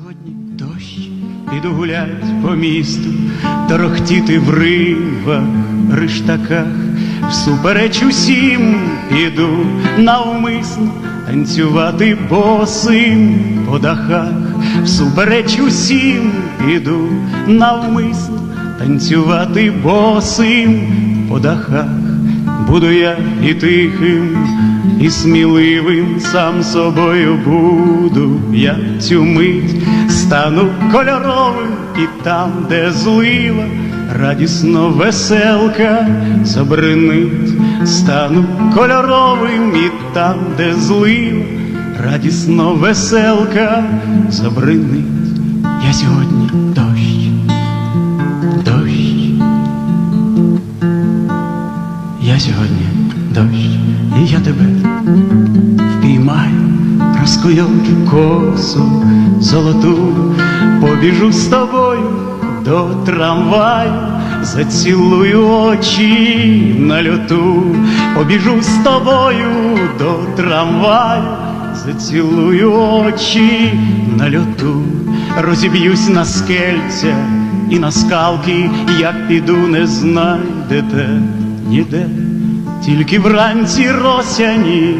сьогодні дощ, піду гулять по місту, торохтіти в ривах, риштаках, всупереч усім піду навмисно танцювати босим по дахах, всупереч усім піду навмисно танцювати босим по дахах. Буду я і тихим, і сміливим, сам собою буду я цю мить, стану кольоровим і там, де злива, радісно веселка забринить, стану кольоровим і там, де злива, радісно веселка забринить. Я сьогодні дощ, дощ. Я сьогодні дощ, і я тебе розкуйовчу косу золоту, побіжу з тобою до трамваю, зацілую очі на льоту, побіжу з тобою до трамваю, зацілую очі на льоту, розіб'юсь на скельця і на скалки, як піду, не знайдете ніде, тільки вранці росяні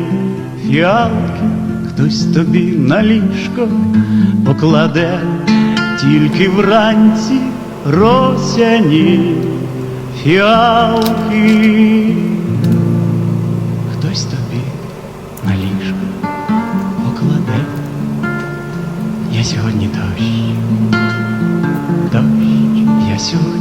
фіалки, хтось тобі на ліжко покладе, тільки вранці росяні фіалки, хтось тобі на ліжко покладе. Я сьогодні дощ, дощ, я сьогодні.